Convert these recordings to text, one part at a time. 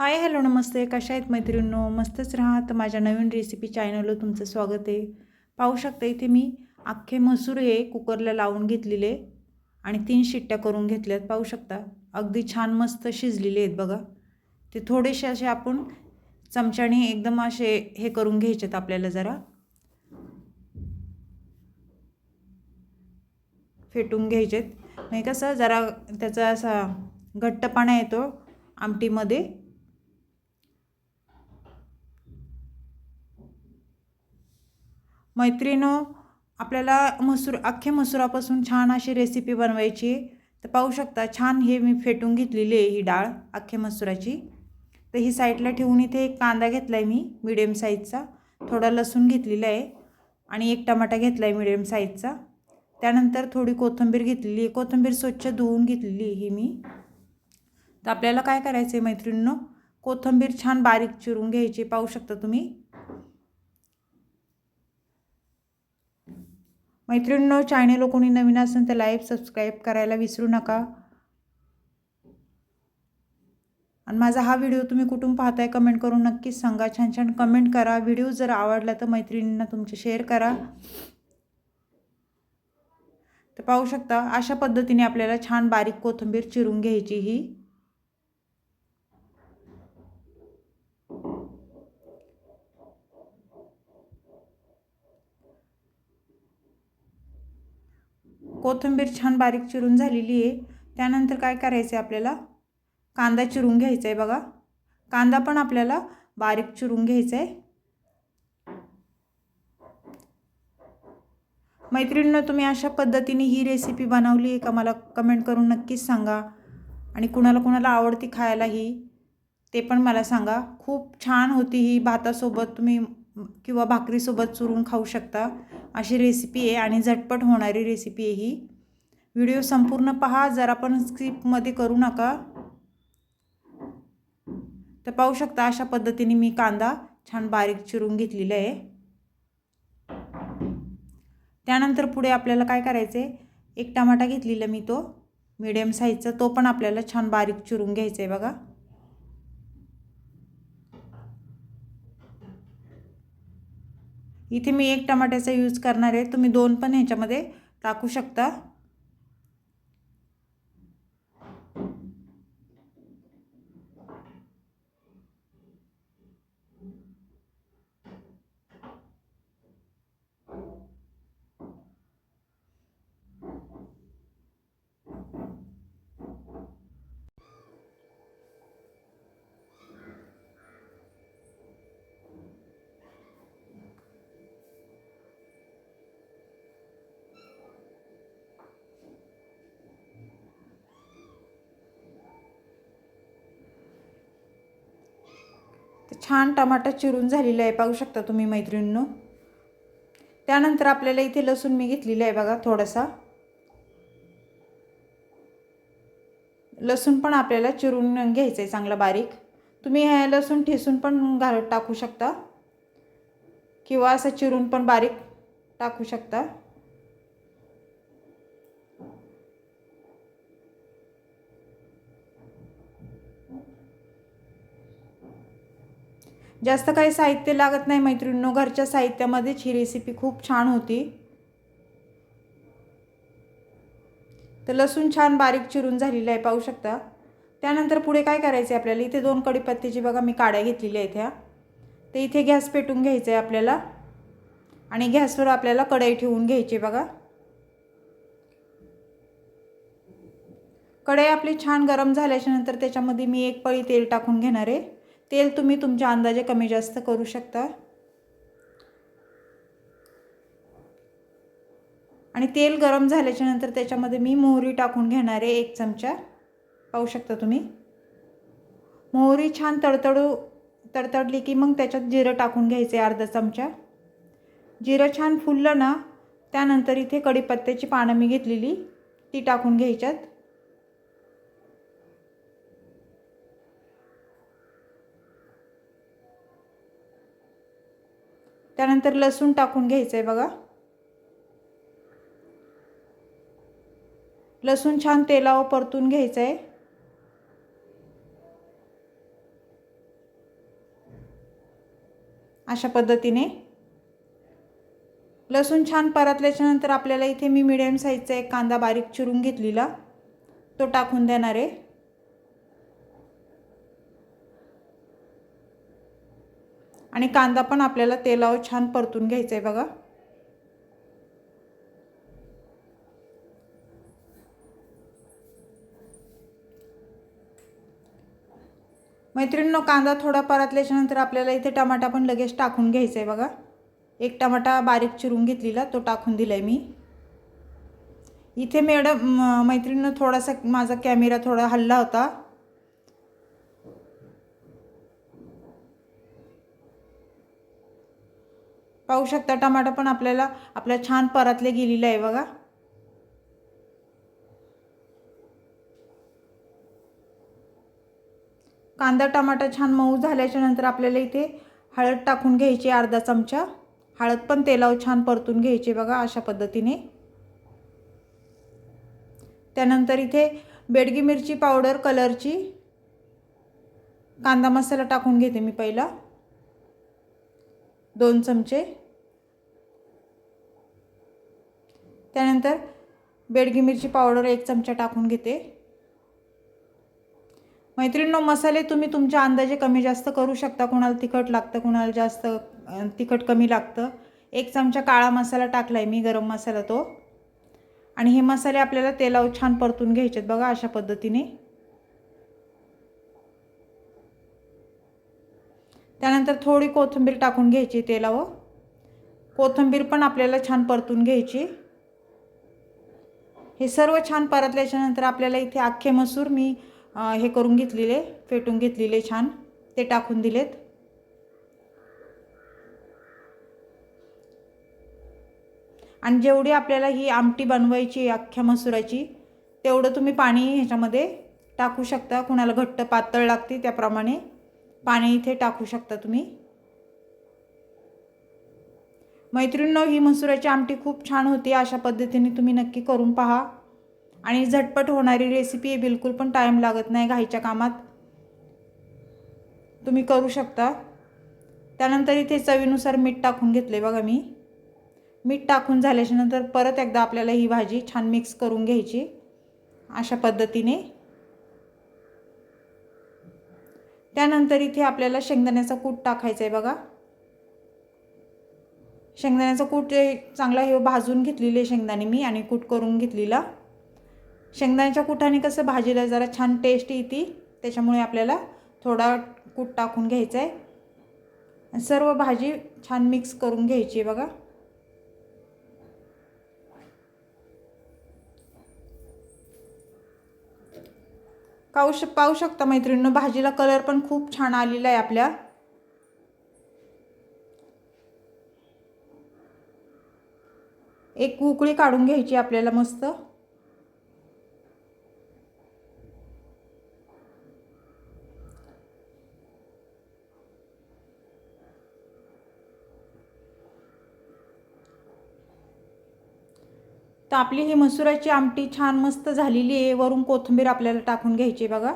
Hi hello नमस्ते. कशा आहेत मैत्रिणींनो? मस्तच राहा. तर माझ्या नवीन रेसिपी चॅनलवर तुमचं स्वागत आहे. पाहू शकता इथे मी अख्खे मसूर हे कुकरला लावून घेतलेले आणि तीन शिट्ट्या करून घेतल्यात. पाहू शकता. अगदी छान मस्त शिजलेले आहेत बघा. ते थोडेसे असे आपण चमच्याने एकदम असे हे करून घ्यायचेत आपल्याला जरा. फेटून घ्यायचेत. नाही कसं जरा त्याचा असा घट्टपणा येतो आमटीमध्ये. मैत्रिणो आपल्याला मसूर अख्ख्या मसुरापासून छान अशी रेसिपी बनवायची तर पाहू शकता छान हे मी फेटून घेतलेली आहे ही डाळ अख्ख्या मसुराची. तर ही साईडला ठेवून इथे एक कांदा घेतला आहे मी मिडियम साईजचा थोडा लसूण घेतलेला आहे आणि एक टमाटा घेतला आहे मिडियम साईजचा त्यानंतर थोडी कोथिंबीर घेतलेली आहे. कोथिंबीर स्वच्छ धुवून घेतलेली ही मी. तर आपल्याला काय करायचं आहे मैत्रिणींनो कोथिंबीर छान बारीक चिरून घ्यायची पाहू शकता तुम्ही. मैत्रिणींनो चॅनेल कोणी नवीन असेल तर लाईव्ह सबस्क्राईब करायला विसरू नका. आणि माझा हा व्हिडिओ तुम्ही कुठून पाहताय कमेंट करून नक्कीच सांगा. छान छान कमेंट करा. व्हिडिओ जर आवडला तर मैत्रिणींना तुमचे शेअर करा. तर पाहू शकता अशा पद्धतीने आपल्याला छान बारीक कोथिंबीर चिरून घ्यायची ही. कोथिंबीर छान बारीक चिरून झालेली आहे. त्यानंतर काय करायचं आहे आपल्याला? कांदा चिरून घ्यायचा आहे बघा. कांदा पण आपल्याला बारीक चिरून घ्यायचा आहे मैत्रिणींना तुम्ही अशा पद्धतीने ही रेसिपी बनवली आहे का? मला कमेंट करून नक्कीच सांगा. आणि कुणाला कुणाला आवडती खायला ही ते पण मला सांगा. खूप छान होती ही भातासोबत. तुम्ही किंवा भाकरीसोबत चुरून खाऊ शकता. अशी रेसिपी आहे आणि झटपट होणारी रेसिपी आहे ही. व्हिडिओ संपूर्ण पहा जरा पण स्किपमध्ये करू नका तर पाहू शकता अशा पद्धतीने मी कांदा छान बारीक चिरून घेतलेला आहे. त्यानंतर पुढे आपल्याला काय करायचं आहे एक टमाटा घेतलेला मी तो मीडियम साईजचा तो पण आपल्याला छान बारीक चिरून घ्यायचा आहे बघा. इथे मी एक टमाट्याचा यूज करणार आहे. तुम्ही दोन पण ह्याच्यामध्ये टाकू शकता. छान टमाटा चिरून झालेला आहे. पाहू शकता तुम्ही मैत्रिणींनो. त्यानंतर आपल्याला इथे लसूण मी घेतलेलं आहे बघा थोडासा. लसूण पण आपल्याला चिरून घ्यायचं आहे चांगला बारीक. तुम्ही ह्या लसूण ठेसून पण घालत टाकू शकता. किंवा असं चिरून पण बारीक टाकू शकता. जास्त काही साहित्य लागत नाही मैत्रिणींनो घरच्या साहित्यामध्येच ही रेसिपी खूप छान होती. तर लसूण छान बारीक चिरून झालेलं आहे पाहू शकता. त्यानंतर पुढे काय करायचं आहे आपल्याला? इथे दोन कडीपत्त्याची बघा मी काड्या घेतलेल्या आहेत ह्या. तर इथे गॅस पेटून घ्यायचं आहे आपल्याला. आणि गॅसवर आपल्याला कढई ठेवून घ्यायची बघा. कढई आपली छान गरम झाल्याच्यानंतर त्याच्यामध्ये मी एक पळी तेल टाकून घेणार आहे. तेल तुम्ही तुमच्या अंदाजे कमी जास्त करू शकता. आणि तेल गरम झाल्याच्यानंतर त्याच्यामध्ये मी मोहरी टाकून घेणार आहे एक चमचा पाहू शकता तुम्ही. मोहरी छान तडतडू तडतडली की मग त्याच्यात जिरं टाकून घ्यायचे अर्धा चमचा. जिरं छान फुललं ना त्यानंतर इथे कढीपत्त्याची पानं मी घेतलेली ती टाकून घ्यायच्यात. त्यानंतर लसूण टाकून घ्यायचं आहे बघा. लसूण छान तेलावर परतून घ्यायचं आहे अशा पद्धतीने. लसूण छान परतल्याच्यानंतर आपल्याला इथे मी मिडियम साईजचा एक कांदा बारीक चिरून घेतलेला. तो टाकून देणार आहे. आणि कांदा पण आपल्याला तेलावर छान परतून घ्यायचा आहे बघा. मैत्रिणींनो कांदा थोडा परतल्याच्यानंतर आपल्याला इथे टमाटा पण लगेच टाकून घ्यायचा आहे बघा. एक टमाटा बारीक चिरून घेतलेला तो टाकून दिला आहे मी. इथे मॅडम मैत्रिणीनं थोडासा माझा कॅमेरा थोडा हल्ला होता. पाहू शकता टमाटा पण आपल्याला आपल्या छान परतले गेलेलं आहे बघा. कांदा टमाटा छान मऊ झाल्याच्यानंतर आपल्याला इथे हळद टाकून घ्यायची अर्धा चमचा. हळद पण तेलावर छान परतून घ्यायची बघा अशा पद्धतीने. त्यानंतर इथे बेडगी मिरची पावडर कलरची. कांदा मसाला टाकून घेते मी पहिला. दोन चमचे. त्यानंतर बेडगी मिरची पावडर एक चमचा टाकून घेते. मैत्रिणींनो मसाले तुम्ही तुमच्या अंदाजे कमी जास्त करू शकता. कुणाला तिखट लागतं कुणाला जास्त तिखट कमी लागतं. एक चमचा काळा मसाला टाकला आहे मी गरम मसाला तो. आणि हे मसाले आपल्याला तेलावर छान परतून घ्यायचेत बघा अशा पद्धतीने. त्यानंतर थोडी कोथिंबीर टाकून घ्यायची तेलावर. कोथिंबीर पण आपल्याला छान परतून घ्यायची. हे सर्व छान परतल्याच्यानंतर आपल्याला इथे अख्खे मसूर मी हे करून घेतलेले फेटून घेतलेले छान ते टाकून दिलेत. आणि जेवढी आपल्याला ही आमटी बनवायची अख्ख्या मसुराची तेवढं तुम्ही पाणी ह्याच्यामध्ये टाकू शकता. कुणाला घट्ट पातळ लागते त्याप्रमाणे पाणी इथे टाकू शकता तुम्ही. मैत्रिणींनो ही मसुराची आमटी खूप छान होती. अशा पद्धतीने तुम्ही नक्की करून पहा. आणि झटपट होणारी रेसिपी आहे बिलकुल पण टाईम लागत नाही घाईच्या कामात. तुम्ही करू शकता. त्यानंतर इथे चवीनुसार मीठ टाकून घेतले बघा मी. मीठ टाकून झाल्याच्यानंतर परत एकदा आपल्याला ही भाजी छान मिक्स करून घ्यायची. अशा पद्धतीने. त्यानंतर इथे आपल्याला शेंगदाण्याचा कूट टाकायचा आहे बघा. शेंगदाण्याचं कूट चांगला हे भाजून घेतलेले शेंगदाणे मी आणि कूट करून घेतलेला. शेंगदाण्याच्या कुठाने कसं भाजीला जरा छान टेस्ट येते त्याच्यामुळे आपल्याला थोडा कूट टाकून घ्यायचा आहे सर्व भाजी छान मिक्स करून घ्यायची आहे बघा. पाहू श पाहू शकता मैत्रिणीनं भाजीला कलर पण खूप छान आलेला आहे आपल्या. एक उकळी काढून घ्यायची आपल्याला मस्त. तर आपली ही मसुराची आमटी छान मस्त झालेली आहे. वरून कोथिंबीर आपल्याला टाकून घ्यायची बघा.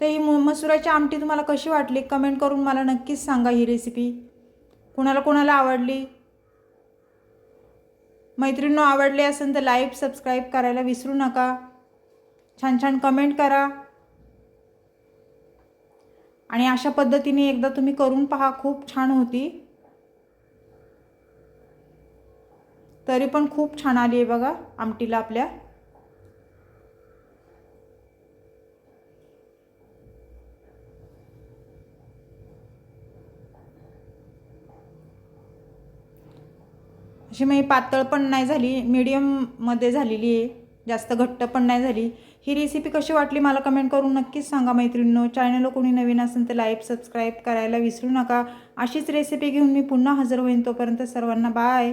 तर ही मसुराची आमटी तुम्हाला कशी वाटली? कमेंट करून मला नक्कीच सांगा ही रेसिपी कुणाला कोणाला आवडली? मैत्रिणींनो आवडले असेल तर लाईक सबस्क्राईब करायला विसरू नका. छान छान कमेंट करा. आणि अशा पद्धतीने एकदा तुम्ही करून पहा खूप छान होती. तरी पण खूप छान आली आहे बघा आमटीला आपल्या अशी मी पातळ पण नाही झाली मीडियममध्ये झालेली आहे जास्त घट्ट पण नाही झाली. ही रेसिपी कशी वाटली मला कमेंट करून नक्कीच सांगा मैत्रिणींनो. चॅनलला कोणी नवीन असेल तर लाईक सबस्क्राईब करायला विसरू नका. अशीच रेसिपी घेऊन मी पुन्हा हजर होईन तोपर्यंत सर्वांना बाय